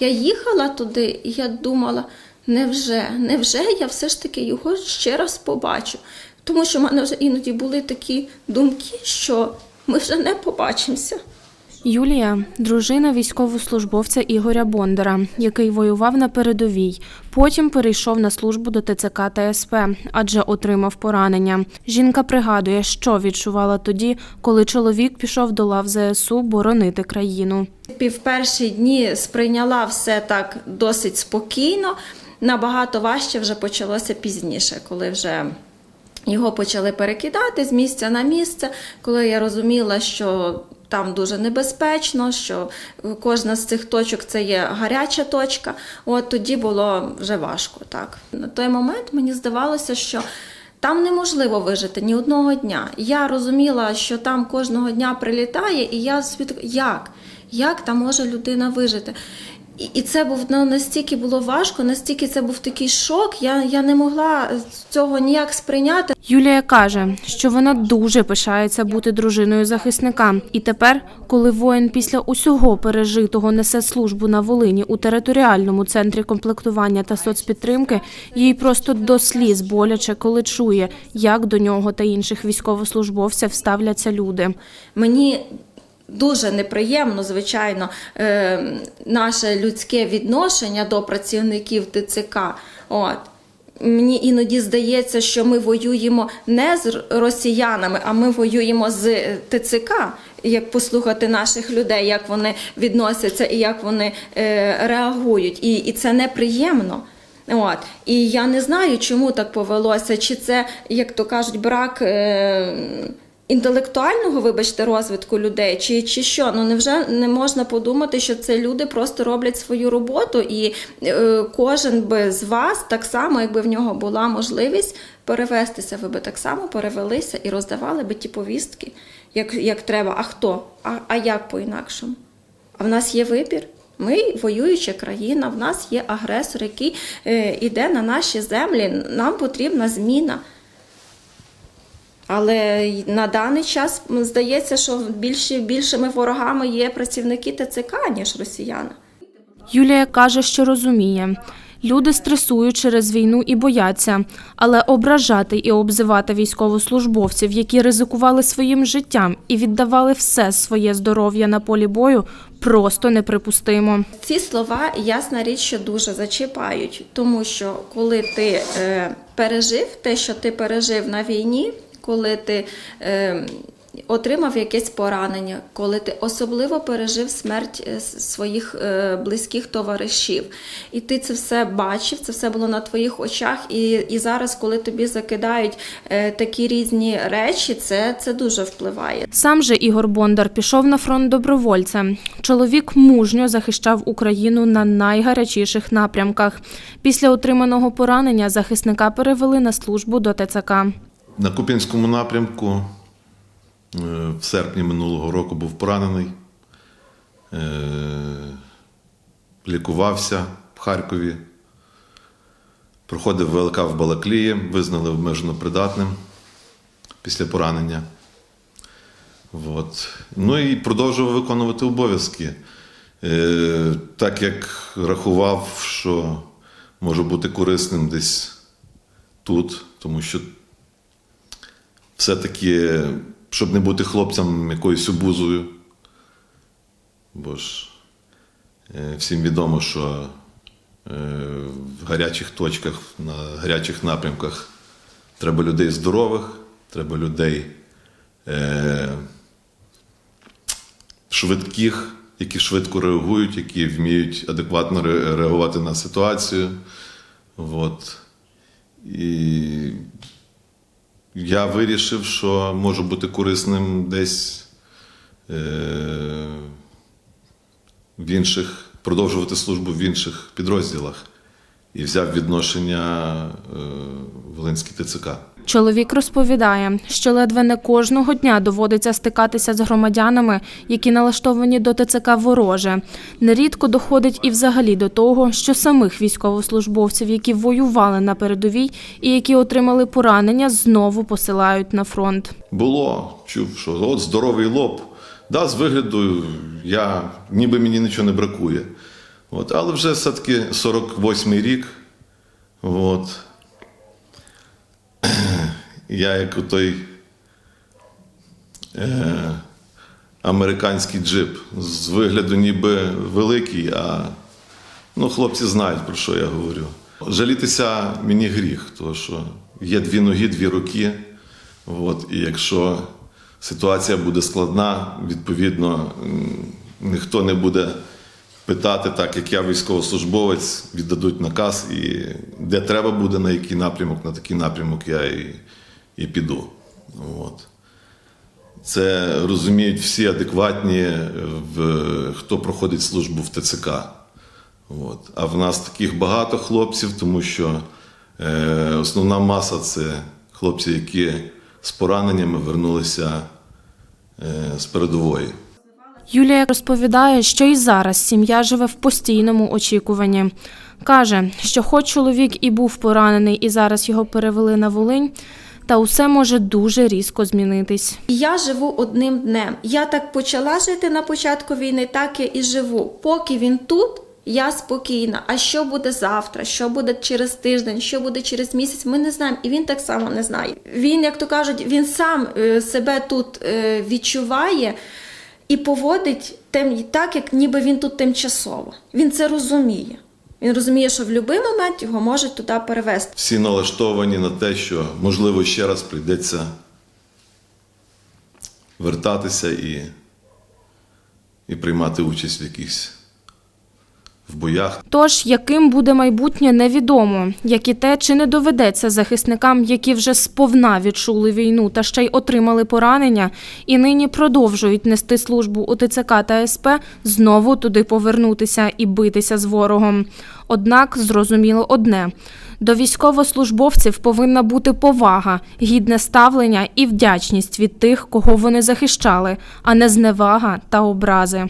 Я їхала туди, і я думала, невже, невже я все ж таки його ще раз побачу? Тому що в мене вже іноді були такі думки, що ми вже не побачимося. Юлія дружина військовослужбовця Ігоря Бондара, який воював на передовій. Потім перейшов на службу до ТЦК та СП, адже отримав поранення. Жінка пригадує, що відчувала тоді, коли чоловік пішов до лав ЗСУ боронити країну. В перші дні сприйняла все так досить спокійно. Набагато важче вже почалося пізніше, коли вже його почали перекидати з місця на місце, коли я розуміла, що там дуже небезпечно, що кожна з цих точок це є гаряча точка. От тоді було вже важко. Так на той момент мені здавалося, що там неможливо вижити ні одного дня. Я розуміла, що там кожного дня прилітає, і я як? Як там може людина вижити? І, це був ну, настільки було важко, настільки це був такий шок. Я, я не могла цього ніяк сприйняти. Юлія каже, що вона дуже пишається бути дружиною захисника. І тепер, коли воїн після усього пережитого несе службу на Волині у територіальному центрі комплектування та соцпідтримки, їй просто до сліз боляче, коли чує, як до нього та інших військовослужбовців ставляться люди. Мені дуже неприємно, звичайно, е, наше людське відношення до працівників ТЦК. От. Мені іноді здається, що ми воюємо не з росіянами, а ми воюємо з е, ТЦК. Як послухати наших людей, як вони відносяться і як вони е, реагують. І, і це неприємно. От. І я не знаю, чому так повелося, чи це, як то кажуть, брак. Е, інтелектуального, вибачте, розвитку людей, чи, чи що? Ну невже не можна подумати, що це люди просто роблять свою роботу, і е, кожен би з вас так само, якби в нього була можливість перевестися, ви би так само перевелися і роздавали би ті повістки, як, як треба. А хто? А, а як по-інакшому? А в нас є вибір. Ми воююча країна, в нас є агресор, який е, іде на наші землі. Нам потрібна зміна. Але на даний час здається, що більші, більшими ворогами є працівники ТЦК, ніж росіяни. Юлія каже, що розуміє. Люди стресують через війну і бояться, але ображати і обзивати військовослужбовців, які ризикували своїм життям і віддавали все своє здоров'я на полі бою, просто неприпустимо. Ці слова, ясна річ, що дуже зачіпають, тому що коли ти е, пережив те, що ти пережив на війні, коли ти е, отримав якесь поранення, коли ти особливо пережив смерть е, своїх е, близьких товаришів, і ти це все бачив, це все було на твоїх очах. І, і зараз, коли тобі закидають е, такі різні речі, це, це дуже впливає. Сам же Ігор Бондар пішов на фронт добровольцем. Чоловік мужньо захищав Україну на найгарячіших напрямках. Після отриманого поранення захисника перевели на службу до ТЦК. На Куп'янському напрямку е, в серпні минулого року був поранений, е, лікувався в Харкові, проходив ВЛК в Балаклії, визнали обмежено придатним після поранення. От. Ну і продовжував виконувати обов'язки. Е, так як рахував, що може бути корисним десь тут, тому що все-таки, щоб не бути хлопцям якоюсь обузою. Бо ж е, всім відомо, що е, в гарячих точках, на гарячих напрямках треба людей здорових, треба людей е, швидких, які швидко реагують, які вміють адекватно реагувати на ситуацію. От. І я вирішив, що можу бути корисним десь е, в інших, продовжувати службу в інших підрозділах. І взяв відношення е, Волинський ТЦК. Чоловік розповідає, що ледве не кожного дня доводиться стикатися з громадянами, які налаштовані до ТЦК вороже. Нерідко доходить і взагалі до того, що самих військовослужбовців, які воювали на передовій і які отримали поранення, знову посилають на фронт. Було, чув, що от здоровий лоб. Да, з вигляду я ніби мені нічого не бракує. От, але вже все-таки 48-й рік. От. Я як той е, американський джип. З вигляду ніби великий, а ну, хлопці знають, про що я говорю. Жалітися мені гріх, тому що є дві ноги, дві руки. От, і якщо ситуація буде складна, відповідно, ніхто не буде питати, так як я військовослужбовець, віддадуть наказ, і де треба буде, на який напрямок, на такий напрямок я і, і піду. От. Це розуміють всі адекватні, в, хто проходить службу в ТЦК. От. А в нас таких багато хлопців, тому що е, основна маса це хлопці, які з пораненнями вернулися е, з передової. Юлія розповідає, що і зараз сім'я живе в постійному очікуванні. Каже, що хоч чоловік і був поранений, і зараз його перевели на Волинь, та усе може дуже різко змінитись. Я живу одним днем. Я так почала жити на початку війни, так я і живу. Поки він тут, я спокійна. А що буде завтра? Що буде через тиждень? Що буде через місяць? Ми не знаємо, і він так само не знає. Він, як то кажуть, він сам е, себе тут е, відчуває і поводить тим так, як ніби він тут тимчасово. Він це розуміє. Він розуміє, що в будь-який момент його можуть туди перевезти. Всі налаштовані на те, що можливо ще раз прийдеться вертатися і, і приймати участь в якихось в боях. Тож, яким буде майбутнє, невідомо, як і те, чи не доведеться захисникам, які вже сповна відчули війну та ще й отримали поранення, і нині продовжують нести службу у ТЦК та СП, знову туди повернутися і битися з ворогом. Однак зрозуміло одне. До військовослужбовців повинна бути повага, гідне ставлення і вдячність від тих, кого вони захищали, а не зневага та образи.